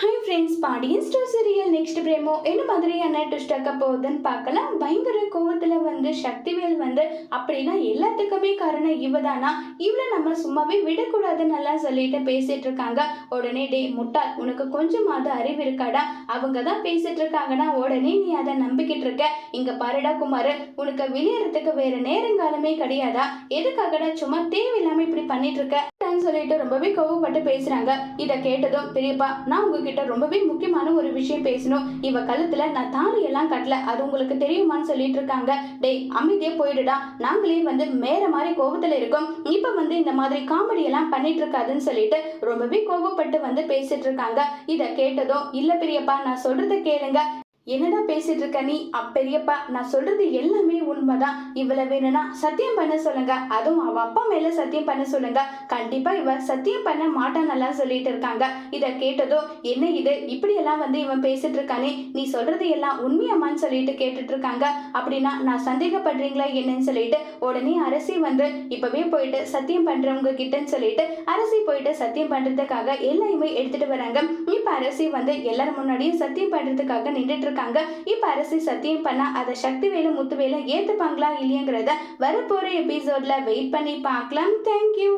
Hi friends Pandian store serial next promo. என்ன மாதிரியான twist ஆக்க போகுதுன்னு பார்க்கலாம். பயங்கர கோவத்தில் வந்து சக்திவேல் வந்து அப்படின்னா எல்லாத்துக்குமே காரணம் இவதானா? இவளை நம்ம சும்மாவே விடக்கூடாதுன்னு எல்லாம் சொல்லிட்டு பேசிட்டு இருக்காங்க உடனே டே முட்டாள் உனக்கு கொஞ்சமாவது அறிவு இருக்காடா? அவங்க தான் பேசிட்டு இருக்காங்கன்னா உடனே நீ அதை நம்பிக்கிட்டு இருக்க. இங்க பாருடா குமார் உனக்கு விளையாடுறதுக்கு வேற நேரங்காலமே கிடையாதா? எதுக்காகடா சும்மா தேவையில்லாம இப்படி பண்ணிட்டு இருக்க சொல்லிட்டு ரொம்பவே கோவப்பட்டு பேசுறாங்க. இதை கேட்டதும் பெரியப்பா நான் உங்களுக்கு உங்ககிட்ட ரொம்பவே முக்கியமான ஒரு விஷயம் பேசணும். இவ கழுத்துல நான் தாலி எல்லாம் கட்டல. அது உங்களுக்கு தெரியுமான்னு சொல்லிட்டு இருக்காங்க. டேய் அமைதியே போயிடுடா. நாங்களே வந்து மேற மாதிரி கோபத்துல இருக்கோம். இப்ப வந்து இந்த மாதிரி காமெடி எல்லாம் பண்ணிட்டு இருக்காதுன்னு சொல்லிட்டு ரொம்பவே கோவப்பட்டு வந்து பேசிட்டு இருக்காங்க. இதை கேட்டதும் இல்ல பெரியப்பா நான் சொல்றத கேளுங்க. என்னடா பேசிட்டு இருக்க நீ? அப்பெரியப்பா நான் சொல்றது எல்லாமே உண்மைதான். இவளை வேணும்னா சத்தியம் பண்ண சொல்லுங்க. அதுவும் அவ அப்பா மேல சத்தியம் பண்ண சொல்லுங்க. கண்டிப்பா இவ சத்தியம் பண்ண மாட்டானெல்லாம் சொல்லிட்டு இருக்காங்க. இத கேட்டதோ என்ன இது? இப்படி எல்லாம் வந்து இவன் பேசிட்டு இருக்கானே? நீ சொல்றது எல்லாம் உண்மையாமான்னு சொல்லிட்டு கேட்டுட்டு இருக்காங்க. அப்படின்னா நான் சந்தேகப்படுறீங்களா என்னன்னு சொல்லிட்டு உடனே அரசி வந்து இப்பவே போயிட்டு சத்தியம் பண்றவங்க கிட்டன்னு சொல்லிட்டு அரசி போயிட்டு சத்தியம் பண்றதுக்காக எல்லாருமே எடுத்துட்டு வராங்க. இப்ப அரசி வந்து எல்லாரும் முன்னாடியும் சத்தியம் பண்றதுக்காக நின்றுட்டு இருக்காங்க. இப்ப அரசி சத்தியம் பண்ணா அதை சக்தி வேலு முத்து வேலு ஏத்துப்பாங்களா இல்லையாங்கிறத வரப்போற எபிசோட்ல வெயிட் பண்ணி பார்க்கலாம். தேங்க்யூ